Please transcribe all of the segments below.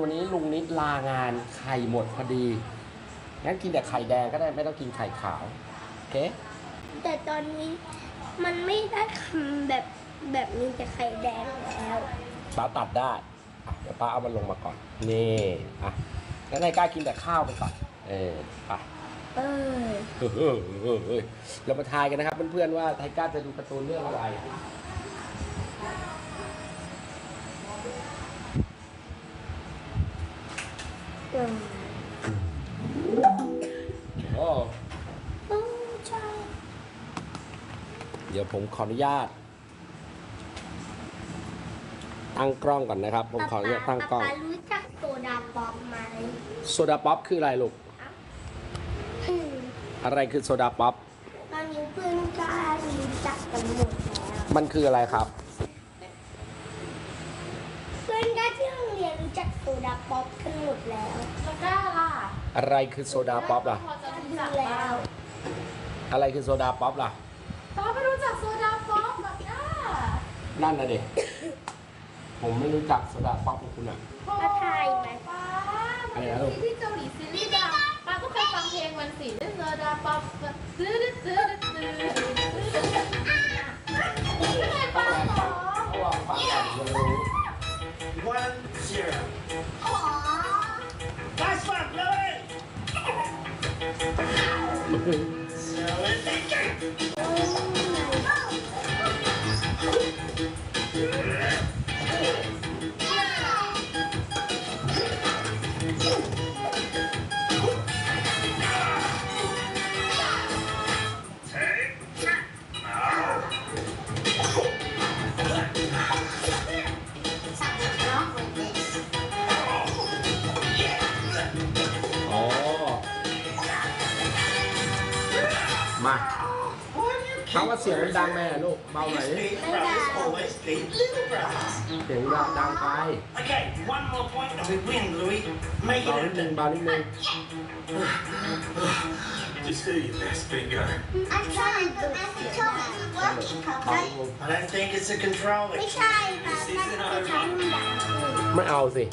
วันนี้ลุงนิดลางานไข่หมดพอดี งั้นกินแต่ไข่แดงก็ได้ไม่ต้องกินไข่ขาว โอเค แต่ตอนนี้มันไม่ได้ทำแบบแบบนี้แต่ไข่แดงแล้วป้าตัดได้อะเดี๋ยวป้าเอามันลงมาก่อน นี่ อะ งั้นนายกล้ากินแต่ข้าวไปก่อน เออไปเออ เฮ้ยเฮ้ยเฮ้ยเฮ้ยเรามาทายกันนะครับเพื่อนๆว่าไทก้าจะดูการ์ตูนเรื่องอะไร โอ้โอ้ใช่เดี๋ยวผมขออนุญาต ตั้งกล้องก่อนนะครับ ผมขออนุญาตตั้งกล้อง ป๊าป๊ารู้จักโซดาป๊อปไหมโซดาป๊อปคืออะไรลูก อืมอะไรคือโซดาป๊อป ตอนนี้เพื่อนก็รู้จักกันหมดแล้ว มันคืออะไรครับ เพื่อนก็ที่โรงเรียนรู้ จักโซดาป๊อปกันหมดแล้วแล้วก็ล่ะอะไรคือโซดาป๊อปล่ะ พอจะดูรู้จักแล้แล้ววอะไรคือโซดาป๊อปล่ะป้าไม่รู้จักโซดาป๊อปหรอกนะนั่นนะเด็ผมไม่รู้จักโซดาป๊อปของคุณอะ มาทายไหมป้าอะไรนะลูก ที่เกาหลีซีรีส์ดังป้าก็เคยฟังเพลงมันสิโซดาป๊อปตื้อตื้อตื้อ One zero. Nice one, Billy. So นิดนึง a เบานิดนึง Just do your best, Bingo. I'm trying to tell me working เบาลง I don't think it's a controller. ไม่ใช่ค่ะมันจะทำดังขึ้นไม่เอาสิ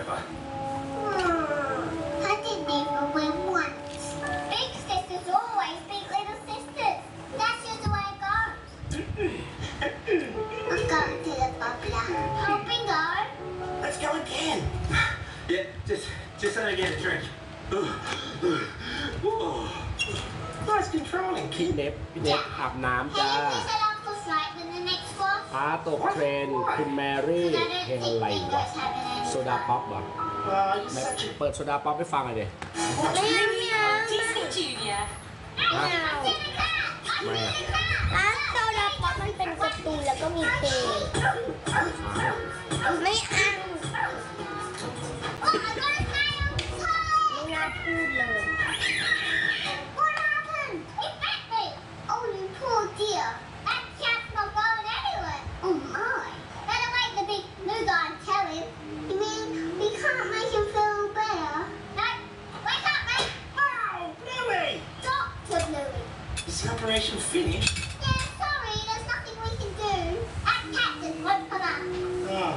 Now it's over. I did beat the win once. Big sisters always beat little sisters. That's just the way it goes. I'm going to the bubble. Oh, bingo. Let's go again. Yeah, just just let me get a drink. Nice controlling, พี่ kid. เน็บพี่เน็บอาบน้ำจ้า Hey, we set up for flight with the next one. ป้าตกเทรน คุณแมรี่ I don't เพลง think อะไรวะ bingo's having any โซดาป๊อปเหรอ Oh, you're แม่ such a เปิดโซดาป๊อปให้ฟังหน่อยดิไม่เอาไม่เอาฮะไม่เอาไม่อะร้านโซดาป๊อปมันเป็นการ์ตูนแล้วก็มีเพลงไม่เอา finished? Yeah, sorry, there's nothing we can do. That captain won't come out. Oh,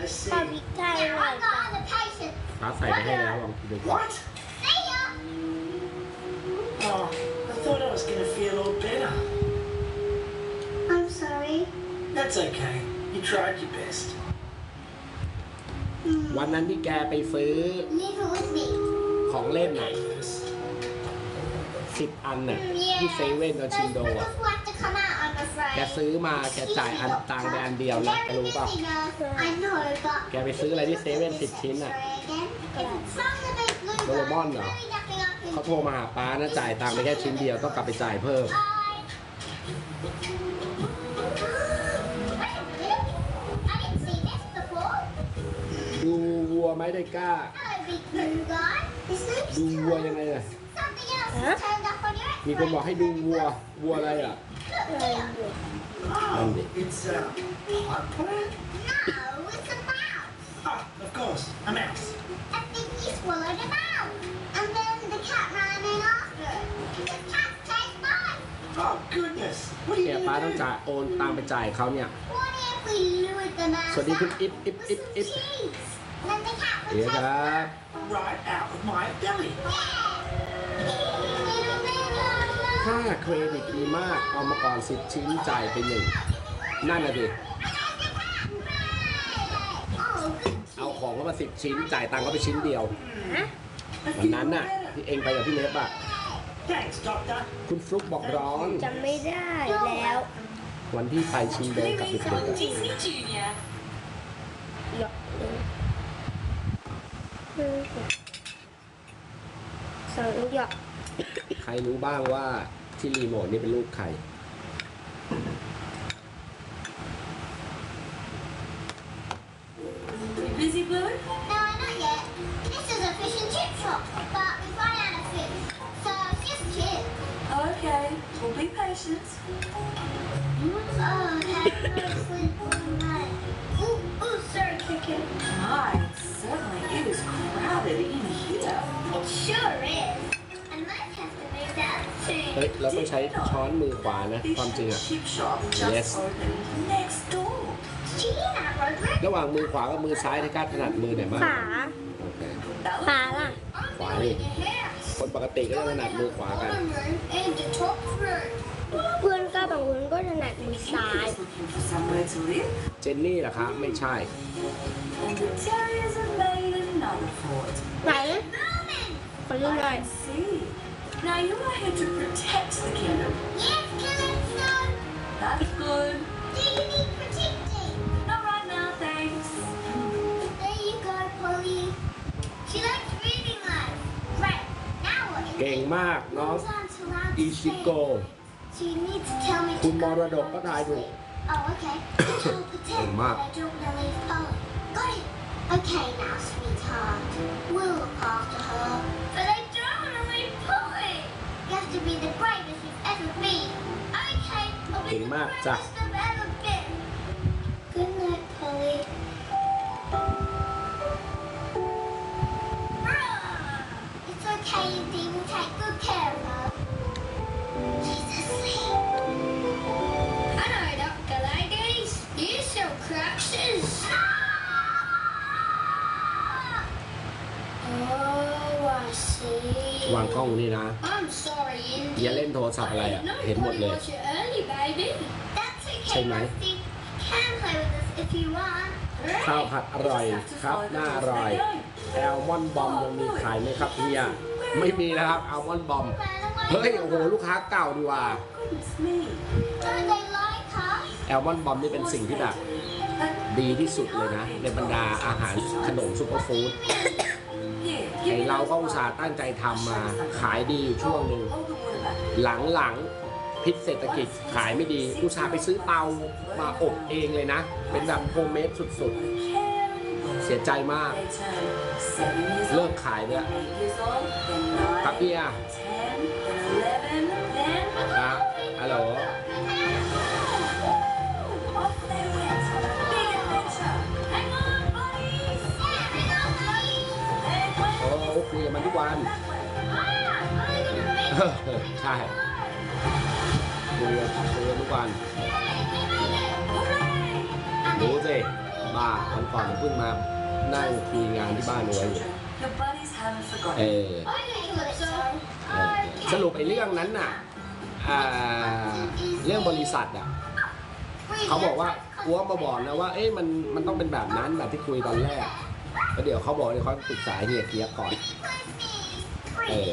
I see. Yeah, I've got other patients. ป้าใส่ไปให้แล้วลองดูก่อน What? See ya. Oh, I thought I was going to feel all better. I'm sorry. That's okay. You tried your best. วันนั้นที่แกไปซื้อ Leave it with me. ของเล่นน่ะ Yes. สิบอันน่ะ Yeah. ที่เซว่นกับชิน Those โด bottles อะ will have to come out, I'm afraid. แกซื้อมาแกจ่ายอันตังค์ไปอันเดียวนะแก Very รู้ป่ะ busy, nurse. I know, but แกไปซื้ออะไรที่เซเว่นสิบชิ้นอะ From the big blue guy, Doraemon เหรอ really nothing I can เขาโทรมาหาป้านะจ่ายตังค์ไปแค่ชิ้นเดียวต้องกลับไปจ่ายเพิ่ม Bye. Wait a minute. I didn't see this before. ดูวัวไหมได้กล้า Hello, big blue guy. His name's ดูวัว Tom. ยังไงอะ มีคนบอกให้ดูวัว วัวอะไรอะนั่นดิ It's a hot plant. No, it's a mouse. Ah, of course, a mouse. I think he swallowed a mouse. And then the cat ran in after. The cat takes mine. Oh goodness. What are เนี่ you ย ป้า gonna ต้อง do? จ่ายโอนตังไปจ่ายเขาเนี่ย What if we lured the mouse สวัสดีคุณ out อิฟอิฟ with อิฟ some อิฟ cheese? And then the cat เดี๋ยว would ครับ Right out of my belly. Yeah. ค่าเครดิตดีมากเอามาก่อนสิบชิ้นจ่ายไปหนึ่งนั่นน่ะดิ Oh, good เอาของเขามาสิบชิ้น จ่ายตังค์เขาไปชิ้นเดียว I วัน feel นั้นน่ะ better. ที่เองไปกับพี่เล็บอะ Thanks, Doctor. คุณฟลุกบอกร้อนจำไม่ได้แล้ว วันที่ไปชิงเดย์กับเด็กๆอะหยอกสองหยอก ใครรู้บ้างว่าที่รีโมทนี่เป็นรูปใคร ขวานะ Fish ความจริง and อะ chip shop just Yes. opened next door. She and I were ระหว่างมือขวากับมือซ้ายที่กล้าถนัดมือไหนมากฝาโอเค That ฝาล่ะ ขวานี่คนปกติก็จะถนัดมือขวากัน bottom room and the top room. เพื่อนก็บางคนก็ถนัดมือ looks ซ้าย like he's looking for somewhere to live. เจนนี่ล่ะคะ ไม่ใช่ And the terriers have made another fort. ไหน Moving. ขอดูหน่อย I see. Now you are here to protect the kingdom. Yes, Calypso. That's good. Do you need protecting? Not right now, thanks. There you go, Polly. She likes reading life. Right. Now what? เก่งมากน้อง Goes on to round อิชิโก So you need to tell me คุณ to ม go รดกก็ทายถูก Oh, okay. Which will pretend Oh, Mark. that I don't want to leave Polly. Got it. Okay now, sweetheart. We'll look after her. But I to be the bravest you've ever been. Okay, I'll be the bravest เห็นหมดเลย Watch it early, baby. That's okay, Say, mate. Rusty. Can play with us if you want. ข้าวผัดอร่อยครับ น่าอร่อยแอลมอนบอมยังมีขายไหมครับเฮียไม่มีนะครับแอลมอนบอมเฮ้ยโอ้โหลูกค้าเก่าดีว่าแอลมอนบอมนี่เป็นสิ่งที่แบบดีที่สุดเลยนะ ในบรรดาอาหารขนมซุปเปอร์ฟู้ดไอเราก็อุตส่าห์ตั้งใจทำมาขายดีอยู่ช่วงหนึ่งหลังๆ พิษเศรษฐกิจขายไม่ดีอุตสาไปซื้อเตามาอบเองเลยนะ เป็นแบบโฮมเมดสุดๆ เสียใจมาก เลิกขายเนี่ยกับเบียนะฮัลโหลโอ้คุยกับมันทุกวัน ใช่ คุยกันคุยกันทุกวันรู้สิบ้าวันก่อนผมเพิ่งมานั่งคุยงานที่บ้านเอาไว้อยู่เออสรุปไอ้เรื่องนั้นน่ะอ่าเรื่องบริษัทอะเขาบอกว่ากัวมาบอกนะว่า เอ๊ะมันมันต้องเป็นแบบนั้นแบบที่คุยตอนแรกแล้วเดี๋ยวเขาบอกเดี๋ยวเขาปรึกษาเฮียเกียก่อนเออ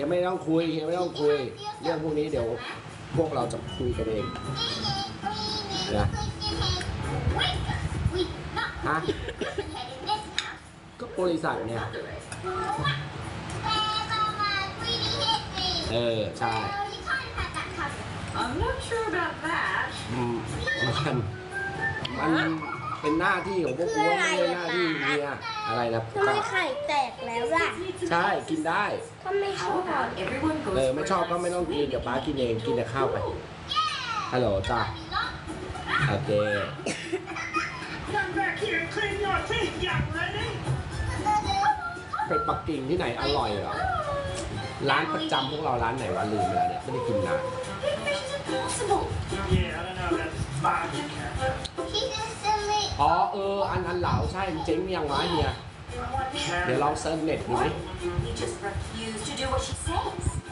I'll send it to you. เฮียไม่ต้องคุยเฮียไม่ต้องคุย เรื่องพวกนี้เดี๋ยวพวกเราจะคุยกันเอง Yeah. We not ฮะ head in this house. ก็บริษัทเนี่ย Where Mama really hit me. เออ ใช่ Oh, you can't have had that covered. I'm not sure about that. อืมมันมัน เป็นหน้าที่ของพวกกูไม่ใช่หน้าที่เฮียอะไรนะทำไมไข่แตกแล้วล่ะ ใช่กินได้ก็ไม่ชอ How บ about everyone goes เออไม่ชอบก็ where ไม่ต้องกินเดี๋ยวป้ากินเองกินแต่ข้าวไปฮัลโหลจ้าโอเค Come back here and clean your teeth, young lady. เป็ดปักกิ่งที่ไหนอร่อยเหรอร้านประจำพวกเราร้านไหนวะลืมไปแล้วเนี่ยไม่ได้กินนาน อ๋อเอออันอันเหลาใช่มันเจ๊งยังวะเฮียเดี๋ยวลองเซิร์ฟเน็ตดูไหม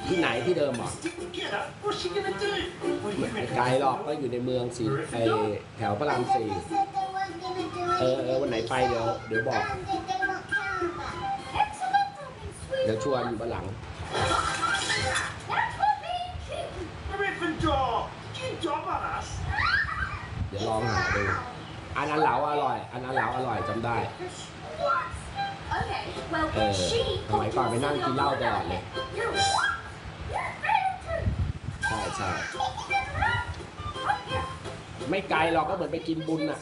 ที่ไหนที่เดิมเหรอไม่ไกลหรอกก็อยู่ในเมืองสีไอแถวพระรามสี่เออเออวันไหนไปเดี๋ยวเดี๋ยวบอก เดี๋ยวชวนอยู่บนหลังเดี๋ยวลองหาดู อันอันเหลาอร่อย อันอันเหลาอร่อยจำได้ Okay, well, เออสมัยก่อนไปนั่งกินเหล้าตลอดเลยใช่ใช่ไม่ไกลหรอกก็เหมือนไปกินบุญอะ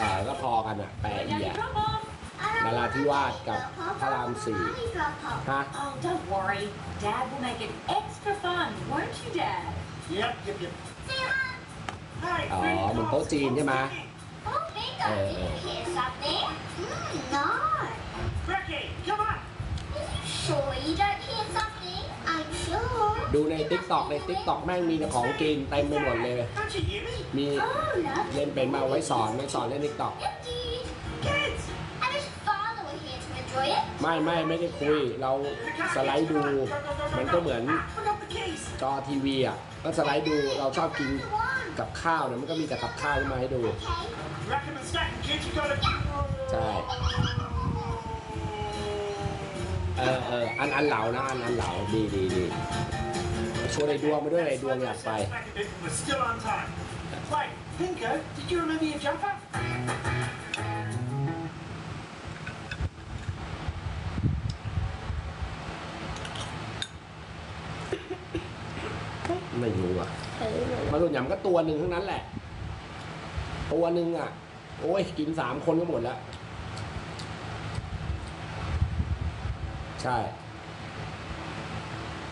อะก็พอกันอะแปรเอีย Come on. นราธิวาสกับพระรามสี่ฮะ Oh, don't worry. Dad will make it extra fun, won't you, Dad? Yep, yep, yep. Hey, อ๋อเหมือนโต๊ะจีนใช่ไหม Oh, bingo! Uh, Did you hear something? Mm, no. Becky, come on. Sure you don't hear something? I'm sure. ดูใน t ิ k t o k ใน t ิ k t o k แม่งมีแต่ของกินเต็มไปหมดเลย Don't you hear me? มี Oh, no. เล่นเป็นมาไว้สอนไว้สอนเล่น t ิ k t o k Indeed. Kids! And his father were here to enjoy it. ไม่ไม่ไม่ได้คุย เราสไลด์ดู มันก็เหมือน I forgot the keys. จอทีวีอะก็สไลด์ดูเราชอบกินกับข้าวเนี่ยมันก็มีแต่กับข้าวมาให้ดูใช่เออเอออันอันเหลานะอันอันเหลาดีดีดีชวนไอ้ดวงมาด้วยไอ้ดวงอยากไป Right, Pinko, did you remember your jumper? มารุนยำก็ตัวหนึ่งทั้งนั้นแหละ ตัวหนึ่งอะ โอ้ยกินสามคนก็หมดแล้ว ใช่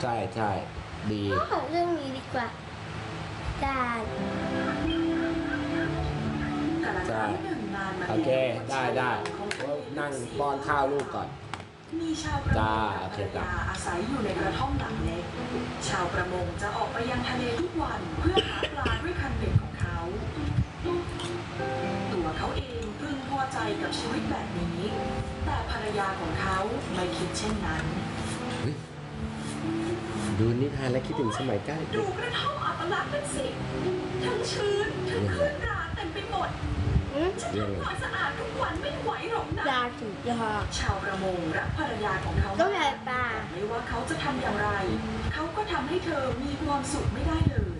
ใช่ใช่ดีเอาเรื่องนี้ดีกว่าจานใช่โอเค ได้ได้ก็นั่งป้อนข้าวลูกก่อน มีชาวประมจ้างโอและเคภรรจ้ะยาอาศัยอยู่ในกระท่อมหลังเล็ก ชาวประมงจะออกไปยังทะเลทุกวันเพื่อหาปลาด้วยคันเบ็ดของเขา ตัวเขาเองพึงพอใจกับชีวิตแบบนี้ แต่ภรรยาของเขาไม่คิดเช่นนั้น ดูนิทานและคิดถึงสมัยใกล้ดูกระท่อมอัปลักษณ์เป็นสิทั้งชื้นทั้งขึ้นราเต็มไปหมด อืมฉันทำความสะอาดทุกวันไม่ไหวหรอกนะจานถึงยอดชาวประมงรักภรรยาของเขาต้องใช้ปลาไม่ว่าเขาจะทำอย่างไร เขาก็ทำให้เธอมีความสุขไม่ได้เลย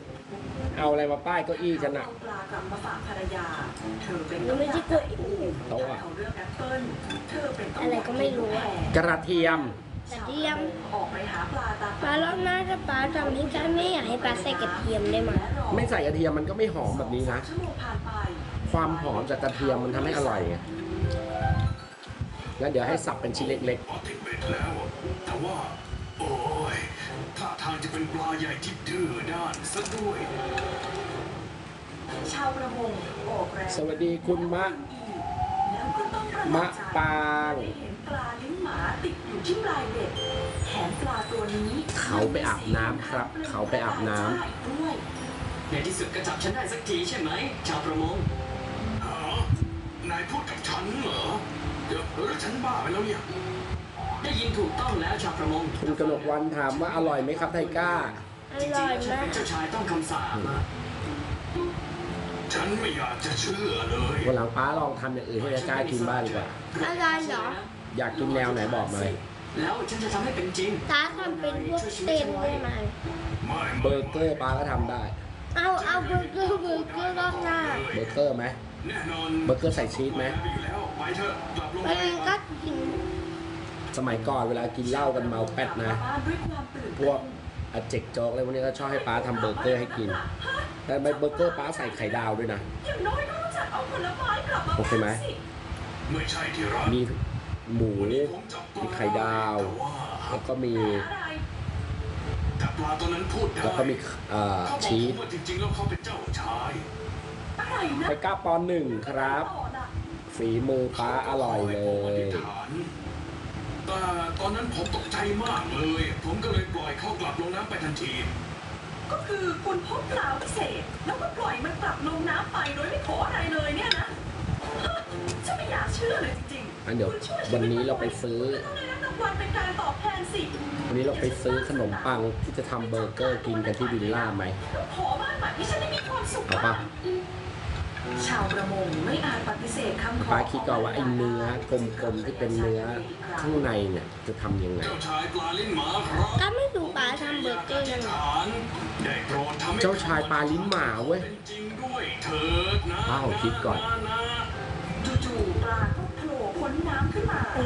เอาอะไรมาป้ายเก้าอี้ฉันอะเอาปลากลับมาฝากภรรยา เธอเป็นมันไม่ใช่กล้วยโต๊ะอะเขาเลือกแอปเปิ้ลเธอเป็นต้อะไรก็ไม่รู้อะกระเทียมกระเทียมออกไปหาปลาตามปลารอบหน้าถ้าปลาทำให้จานไม่อยากให้ปลาใส่กระเทียมได้ไหมไม่ใส่กระเทียมมันก็ไม่หอมแบบนี้นะชั่วโมงผ่านไป ความหอมจากกระเทียมมันทำให้อร่อยไงแล้วเดี๋ยวให้สับเป็นชิ้นเล็กพอติดเบ็ดแล้วแต่ว่าโอ้ยท่าทางจะเป็นปลาใหญ่ที่ดื้อด้านซะด้วยชาวประมงออกแรงๆสวัสดีคุณมะแล้วก็ต้องประหลาดใจมะปางได้เห็นปลาลิ้นหมาติดอยู่ที่ปลายเบ็ดแถมปลาตัวนี้ เขาไปอาบน้ำครับ เขาไปอาบน้ำด้วยในที่สุดก็จับฉันได้สักทีใช่ไหม ชาวประมงฮะ นายพูดกับฉันเหรอเดี๋ยวหรือฉันบ้าไปแล้วเนี่ย ได้ยินถูกต้องแล้วชาวประมงคุณกนกวันถามว่าอร่อยไหมครับไทก้า อจริงร่อยๆแล้วฉันมาเป็ก นเจ้าชายต้องคำสาปอะฉันไม่อยากจะเชื่อเลยวันหลังป้าลองทำอย่างอื่นให้ไทก้ากินบ้างดีกว่าอร่อยเหรอ อยากกินแนวไหนบอกมาเลย แล้วฉันจะทำให้เป็นจริงตาทำเป็นพวกเต้นได้ไหมไม่เบอร์เกอร์ป้าก็ทำได้ เอาเอาเบอร์เกอร์เบอร์เกอร์รอบหน้า เบอร์เกอร์ไหมแน่นอน เบอร์เกอร์ใส่ชีสไหมปอยู่แล้วไปเถอะกลับลงไปเลยก็กินสมัยก่อนเวลากินเหล้ากันเมาแป๊ดนะบ้านด้วยความตื่นพวกอาเจกโจ๊กอะไรพวกนี้ก็ชอบให้ป้าทำเบอร์เกอร์ให้กิน แต่เบอร์เกอร์ป้าใส่ไข่ดาวด้วยนะอย่างน้อยก็รู้จักเอาผลไม้กลับมาโอเคไหมบ้างสิไม่ใช่ที่รักมีหมูวันนี้ผมจับปลามีไข่ดาวแต่ว่าแล้วก็มีอะไรแต่ปลาตัวนั้นพูดได้แล้วก็มีเอ่อเขาบอกชีผมส ว่าจริงๆแล้วเขาเป็นเจ้าชายอะไรนะไทก้าปอนหนึ่งครับต่อน่ะฝีมือป้าอร่อยเลย แต่ตอนนั้นผมตกใจมากเลย ผมก็เลยปล่อยเขากลับลงน้ำไปทันที ก็คือคุณพบปลาพิเศษ แล้วก็ปล่อยมันกลับลงน้ำไปโดยไม่ขออะไรเลยเนี่ยนะฉันไม่อยากเชื่อเลยจริงๆอันเดี๋ยววันนี้เราไปซื้อต้องได้รับรางวัลเป็นการตอบแทนสิวันนี้เราไปซื้อขนมปังที่จะทำเบอร์เกอร์กินกันที่วิลล่าไหมขอบ้านใหม่ที่ฉันได้มีความสุขเอาปะ ชาวประมงไม่อาจปฏิเสธคำขอป้าคิดก่อนว่าไอ้เนื้อกลมๆที่เป็นเนื้อข้างในเนี่ยจะทำยังไง เจ้าชายปลาลิ้นหมาครับก็ไม่ดูป้าทำเบอร์เกอร์ยังไงฐานได้โปรดทำให้เจ้าชายปลาลิ้นหมาเว้ย เป็นจริงด้วยเถิดนะป้าขอคิดก่อนะนะจู่ๆปลาก็โผล่พ้นน้ำขึ้นมา โอ้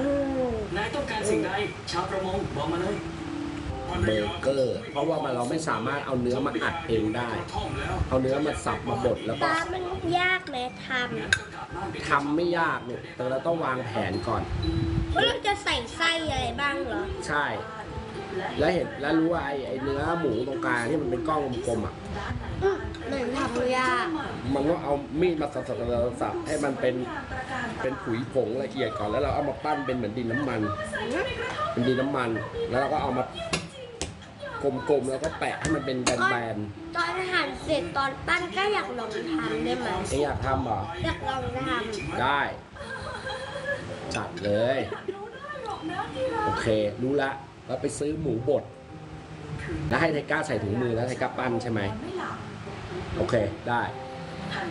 นายต้องการสิ่งใด ชาวประมงบอกมาเลย เบอร์เกอร์ เพราะว่ามันเราไม่สามารถเอาเนื้อมาอัดเองได้ เอาเนื้อมาสับมาบดแล้วก็ ป้ามันยากไหมทงั้นก็กลับบ้านไปเถอะทำไม่ยากเนี่ยแต่เราต้องวางแผนก่อนำว่าเราจะใส่ไส้อะไรบ้างเหรอ ใช่ แล้วเห็นแล้วรู้ว่าไอ้ไอ้เนื้อหมูตรงกลางที่มันเป็นก้อนกลมๆอะ อืมเหมือนทำยากมันก็เอามีดมาสับๆสับๆให้มันเป็นเป็นผุยผงละเอียดก่อนแล้วเราเอามาปั้นเป็นเหมือนดินน้ำมันเป็นดินน้ำมัน แล้วเราก็เอามา กลมๆแล้วก็แปะให้มันเป็นแบนตอนหั่นเสร็จตอนปั้นก็อยากลองทำได้ไหมๆเอ๊ะอยากทำเหรอ อยากลองทได้ จัดเลย โอเค รู้ละเราไปซื้อหมูบด แล้วให้ไทก้าใส่ถุงมือแล้วไทก้าปั้นใช่ไหม โอเค ได้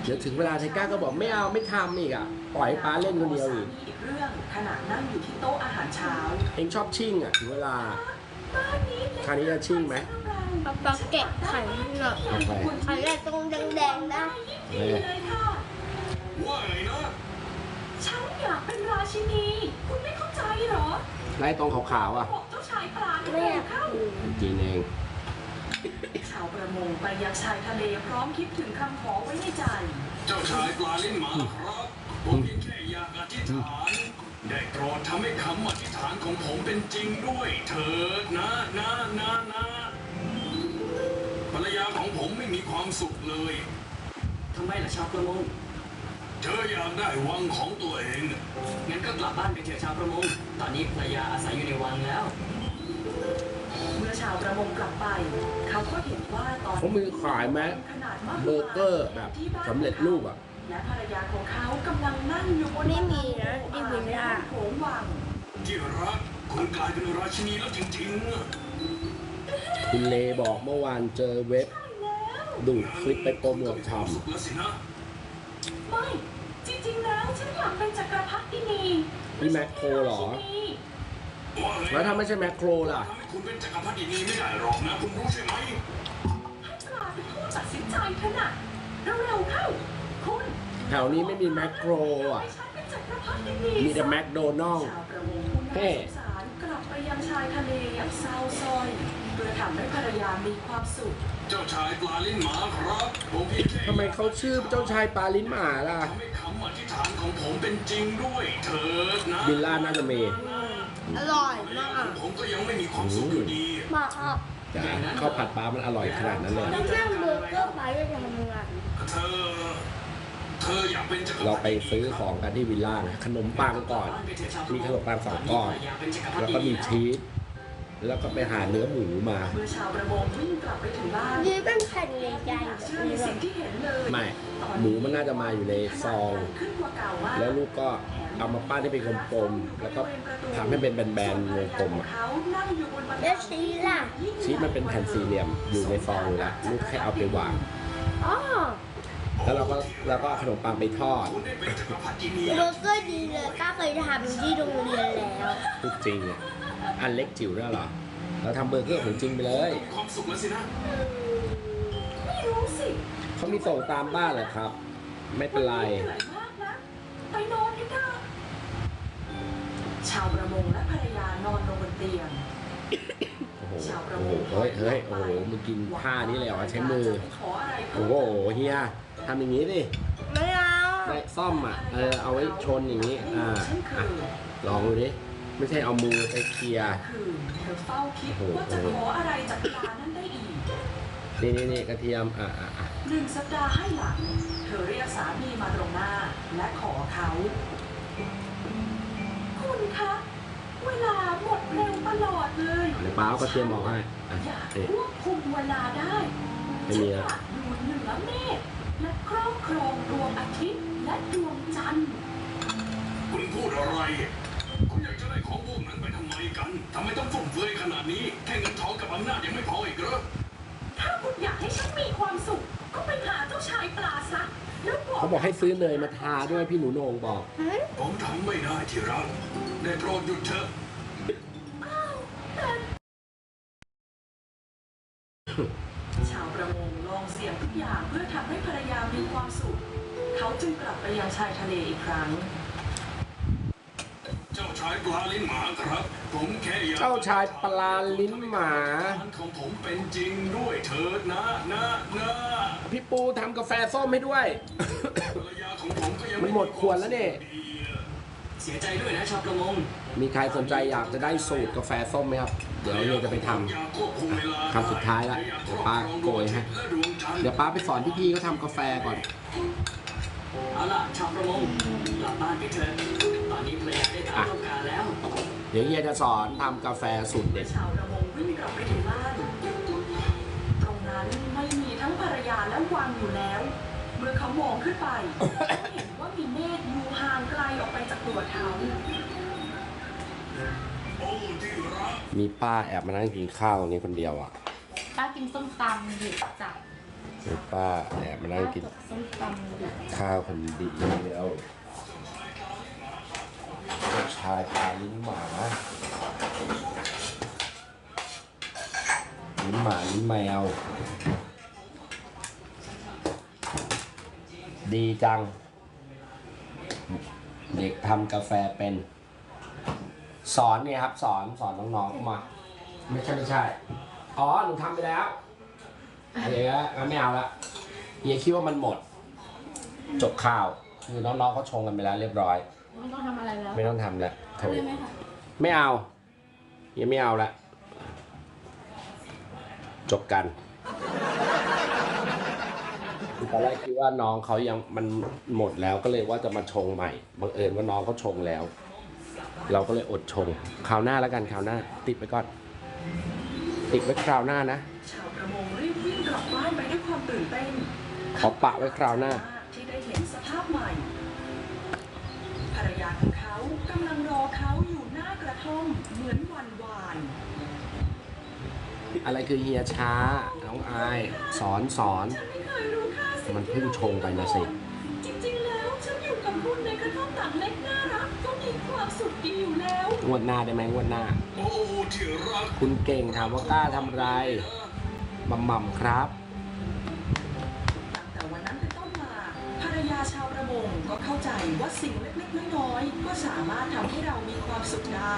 เดี๋ยวถึงเวลาไทก้าก็บอกไม่เอาไม่ทำอีกอะ ปล่อยให้ป้าเล่นคนเดียวอีกเรื่องขณะนั่งอยู่ที่โต๊ะอาหารเช้า เองชอบชิ่งอะ ถึงเวลา คราวนี้จะชิ่งไหมำเอาปลาแกะไข่ให้หน่อยโอเคไข่แรกตรงแดงๆนะเออเลยค่ะว่าไงนะฉันอยากเป็นราชินี คุณไม่เข้าใจเหรอไล่ตรงขาวๆอะบอกเจ้าชายปลาที่ไม่เร็อยาวกเข้ากินเองชาวประมงไปยังชายทะเลพร้อมคิดถึงคำขอไว้ในใจ เจ้าชายปลาลิ้นหมาครับผมเพียงแค่อยากอธิษฐาน ได้โปรดทำให้คำอธิษฐานของผมเป็นจริงด้วยเถิดนะนะนะนะภรรยาของผมไม่มีความสุขเลยทำไมล่ะชาวประมง เธออยากได้วังของตัวเองงั้นก็กลับบ้านไปเถอะชาวประมง ตอนนี้ภรรยาอาศัยอยู่ในวังแล้ว เมื่อชาวประมงกลับไป เขาก็เห็นว่าตอนเขามีขายไหมขนาดมากเบอร์เกอร์แบบสำเร็จรูปอะ และภรรยาของเขากำลังนั่งอยู่บนไม่มีนะที่วิลล่าโถงวังที่รักคุณกลายเป็นราชินีแล้วจริงๆอะคุณเลบอกเมื่อวานเจอเว็บ ดูดคลิปไปโปรโมททความสุขแล้วสินะไม่ จริงๆแล้วฉันอยากเป็นจักรพรรดินีำนี่แมคโครเหรอว่าไงแล้วถ้าไม่ใช่แมคโครล่ะ ทำให้คุณเป็นจักรพรรดินีไม่ได้หรอกนะ คุณรู้ใช่ไหม ให้ปลาเป็นผู้ตัดสินใจเถอะนะเร็วๆเข้าคุณ แถวนี้ไม่มีแมคโครอะให้ฉันเดินีมีแต่แมคโดนัลล์ชาวประมงผู้กลับไปยังชายทะเลอย่างเศร้าส้อยเพื่อทำให้ภรรยามีความสุข เจ้าชายปลาลิ้นหมาครับผมพียงแค่ทำไมเขาชื่อเจ้าชายปลาลิ้นหมาล่ะทำให้คำอธิษฐานของผมเป็นจริงด้วยเถิดนะบิลล่าน่าจะมีอร่อยมากผมก็ยังไม่มีความสุขอยู่ดีมากอะจ้ะข้าวผัดปลามันอร่อยขนาดนั้นเลยแล้วนั่งเบอร์เกอร์ไปจะทำยังไงเธอ เธออยากเป็นจักรพรรดิเราไปซื้อของกันที่วิลล่าไงขนมปังก่อน มีขนมปังสองก้อน แล้วก็มีชีสแล้วก็ไปหาเนื้อหมูมาเมื่อชาวประมงวิ่งกลับไปถึงบ้านนี่เป็นแผ่นใหญ่อยากๆเชื่อเลในยสิ่งที่เห็นเลยไม่ หมูมันน่าจะมาอยู่ในซองขึ้นกว่าเก่ามากแล้วลูกก็เอามาปั้นให้เป็นกลมๆ แล้วก็ทำให้เป็นแบนๆวงกลมอะเขานั่งอยู่บนบันไดแล้วชีสล่ะชีสมันเป็นแผ่นสี่เหลี่ยมอยู่ในซองอยู่แล้วลูกแค่เอาไปวางอ๋อ แล้วเราก็เราก็เอาขนมปังไปทอดคุณได้เป็นจักรพรรดินีเบอร์เกอร์ดีเลยป้าเคยทำที่โรงเรียนแล้วพูดจริงอะอันเล็กจิ๋วนั่นเหรอ เราทำเบอร์เกอร์ของจริงไปเลยมีความสุขแล้วสินะไม่รู้สิเขามีส่งตามบ้านเหรอครับ ไม่เป็นไร เหนื่อยมากนะไปนอนกันเถอะชาวประมงและภรรยานอนลงบนเตียง โอ้โห โอ้โห เฮ้ยเฮ้ยโอ้โหมึงกินท่านี้เลยเหรอใช้มือโอ้โหเฮีย ทำอย่างนี้ดิไม่เอาได้ซ่อมอะเออเอาไว้ชนอย่างนี้อ่าเช่นเคอะยลองดูดิไม่ใช่เอามือไปเคลียร์คือเธอเฝ้าคิดว่าจะขออะไรจากปลานั้นได้อีกนี่นี่นี่กระเทียมอะอะอะหนึ่งสัปดาห์ให้หลัง เธอเรียกสามีมาตรงหน้า และขอเขา คุณคะ เวลาหมดเร็วตลอดเลยเดี๋ยวป้าเอากระเทียมบอกให้อะอยากเอ๊ะควบคุมเวลาได้ไม่ฉัมีนแล้วอยากอยู่เหนือเมฆ และครอบครองดวงอาทิตย์และดวงจันทร์ คุณพูดอะไร คุณอยากจะได้ของพวกนั้นไปทำไมกันทำไมต้องฟุ่มเฟือยขนาดนี้ แค่เงินทองกับอำนาจยังไม่พออีกเหรอ ถ้าคุณอยากให้ฉันมีความสุข ก็ไปหาเจ้าชายปลาซะแล้วบอกเขาบอกให้ซื้อเนยมาทาด้วยพี่หนูโหนงบอก ผมทำไม่ได้ที่รักได้โปรดหยุดเถอะ จึงกลับไปยังชายทะเลอีกครั้ง เจ้าชายปลาลิ้นหมาครับ ผมแค่อยากเจ้าชายปลาลิ้นหมา ของผมเป็นจริงด้วยเถิดนะนะนะพี่ปูทำกาแฟส้มให้ด้วย ภรรยาของผมก็ยังมันหมดขวดแล้วเนี่ย เสียใจด้วยนะชาวประมงมีใครสนใจอยากจะได้สูตรกาแฟส้มไหมครับ เดี๋ยวเฮียจะไปทำอยากควบคุมเวลาคำสุดท้ายละเดี๋ยวป้าโกยให้และดวงจันทร์เดี๋ยวป้าไปสอนพี่ๆเขาทำกาแฟก่อน เอาล่ะชาวประมงกลับบ้านไปเถอะตอนนี้ภรรยาได้ตามต้องการแล้วเดี๋ยวเฮียจะสอนทำกาแฟสูตรเมื่เด็อดชาวประมงวิ่งกลับไปถึงบ้านตรงนั้นไม่มีทั้งภรรยาและวังอยู่แล้ว เมื่อเขามองขึ้นไปเขาเห็นว่ามีเมฆอยู่ห่างไกลออกไปจากตัวเขาโอ้ที่รักมีป้าแอบมานั่งกินข้าวตรงนี้คนเดียวอะ ป้ากินส้มตำดิบจับ ป้าแอบมานั่งกินส้มตำดิบข้าวคนเดียวเจ้าชายปลาลิ้นหมาลิ้นหมาลิ้นแมว ดีจัง เด็กทำกาแฟเป็น สอนเนี่ยครับ สอนสอนน้องๆมา ไม่ใช่ไม่ใช่ อ๋อ หนูทำไปแล้ว อะไรเงี้ยงั้นไม่เอาละเฮียคิดว่ามันหมด จบข่าว คือน้องๆเขาชงกันไปแล้วเรียบร้อย ไม่ต้องทำอะไรแล้วไม่ต้องทำแล้วโถได้ไหมคะไม่เอาเฮียังไม่เอาละจบกันตอนแรกคิดว่าน้องเขายังมันหมดแล้วก็เลยว่าจะมาชงใหม่บังเอิญว่าน้องเขาชงแล้ว เราก็เลยอดชงคราวหน้าแล้วกันคราวหน้า ติดไปก่อน ติดไว้คราวหน้านะ ตื่นเต้นขอปะไว้คราวหน้า ที่ได้เห็นสภาพใหม่ภรรยาของเขากำลังรอเขาอยู่หน้ากระท่อมเหมือนวันวาน อะไรคือเฮียช้า น้องอาย สอนสอน ฉันไม่เคยรู้ค่าสิ่งมันเพิ่งชงไปนะสิ จริงๆแล้วฉันอยู่กับคุณในกระท่อมหลังเล็กน่ารักก็มีความสุขดีอยู่แล้ว งวดหน้าได้ไหมงวดหน้า โอ้ที่รักคุณเก่งถามว่ากล้าทำไรมัมมัมครับ เข้าใจว่าสิ่งเล็กๆน้อยๆก็สามารถทำให้เรามีความสุขได้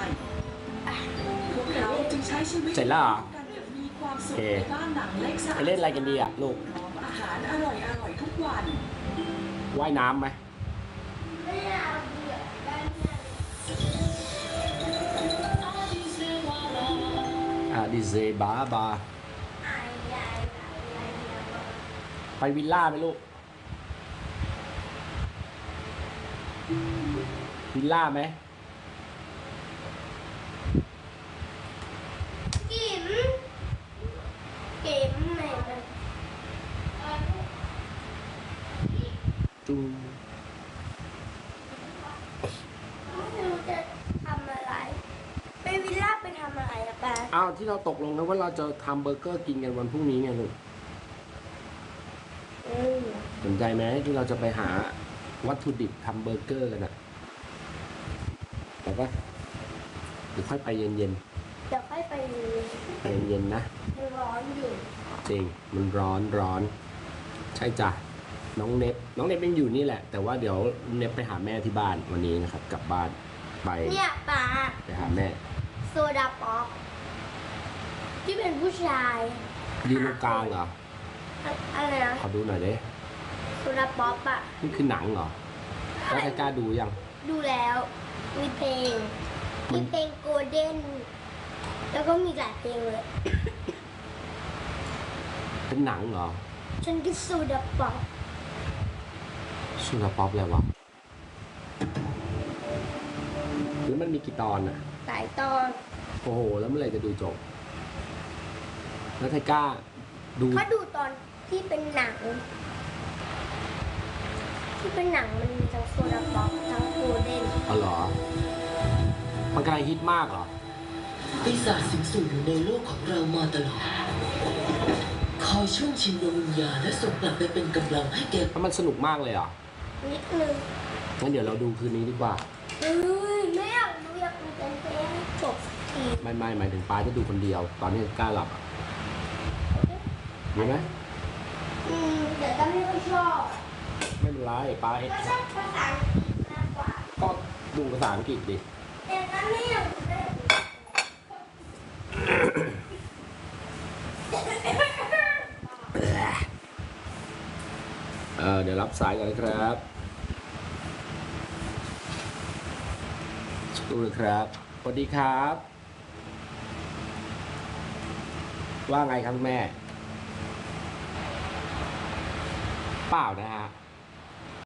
พวกเราจึงใช้ชีวิตเสร็จแล้วเหรอ กันอย่างมีความสุขโอเคในบ้านหลังเล็กสะอาดไปเล่นอะไรกันดีอะ ลูก พร้อมอาหารอร่อยๆทุกวัน ว่ายน้ำไหมอาดิเซบาบา ไปวิลล่าไหมลูก วิลล่าไหมกิมกิมไหนมันจุงไม่รู้จะทำอะไร ไปวิลล่าไปทำอะไรอะป้าอ้าวที่เราตกลงกันว่าเราจะทำเบอร์เกอร์กินกันวันพรุ่งนี้ไงลูกอืมสนใจไหมที่เราจะไปหา วัตถุดิบทำเบอร์เกอร์กันอะแต่ว่าเดี๋ยวค่อยไปเย็นเดี๋ยวค่อยไปดูๆไปเย็นๆนะมันร้อนอยู่จริง มันร้อนร้อน ใช่จ้ะ น้องเน็บน้องเน็บยังอยู่นี่แหละ แต่ว่าเดี๋ยวเน็บไปหาแม่ที่บ้านวันนี้นะครับ กลับบ้านไปเนี่ยป้าไปหาแม่โซดาป๊อกที่เป็นผู้ชายยืนตรงกลางเหรออะอะไรนะขอดูหน่อยดิ โซดาป๊อปอะนี่คือหนังเหรอแล้วใครกล้าดูยัง ดูแล้ว มีเพลง มัมีนเพลงโกลเด้น แล้วก็มีหลายเพลงเลย เป็นหนังเหรอฉันคือโซดาป๊อปชื่อป๊อปอะไรวะมันมีกี่ตอนอะ หลายตอน โอ้โห แล้วเมื่อไหร่จะดูจบ แล้วไทก้าดูถ้าดูตอนที่เป็นหนัง ที่เป็นหนังมันมีทั้งโซดาป๊อปทั้งโกลเด้นอ๋อเหรอ มันกำลังฮิตมากเหรอ ปีศาจสิงสู่อยู่ในโลกของเรามาตลอด คอยช่วงชิงดวงวิญญาณและส่งกลับไปเป็นกำลังให้แก่ถ้ามันสนุกมากเลยเหรอะนิดนึงงั้นเดี๋ยวเราดูคืนนี้ดีกว่าเอ้ยไม่อยากดูอยากดูเต็มเต็มจบสักทีไม่ไม่หมายถึงป้าจะดูคนเดียว ตอนที่ไทก้าหลับอะดีไหมอืมเดี๋ยวก็ไม่ค่อยชอบ ไม่เป็นไรป้าก็ชอบภาษาอังกฤษมากกว่าก็ดูภาษาอังกฤษดิแต่ก็ไม่อยากดูได้เออเดี๋ยวรับสายก่อนนะครับดูครับสวัสดีครับ ว่าไงครับแม่ เปล่านะฮะ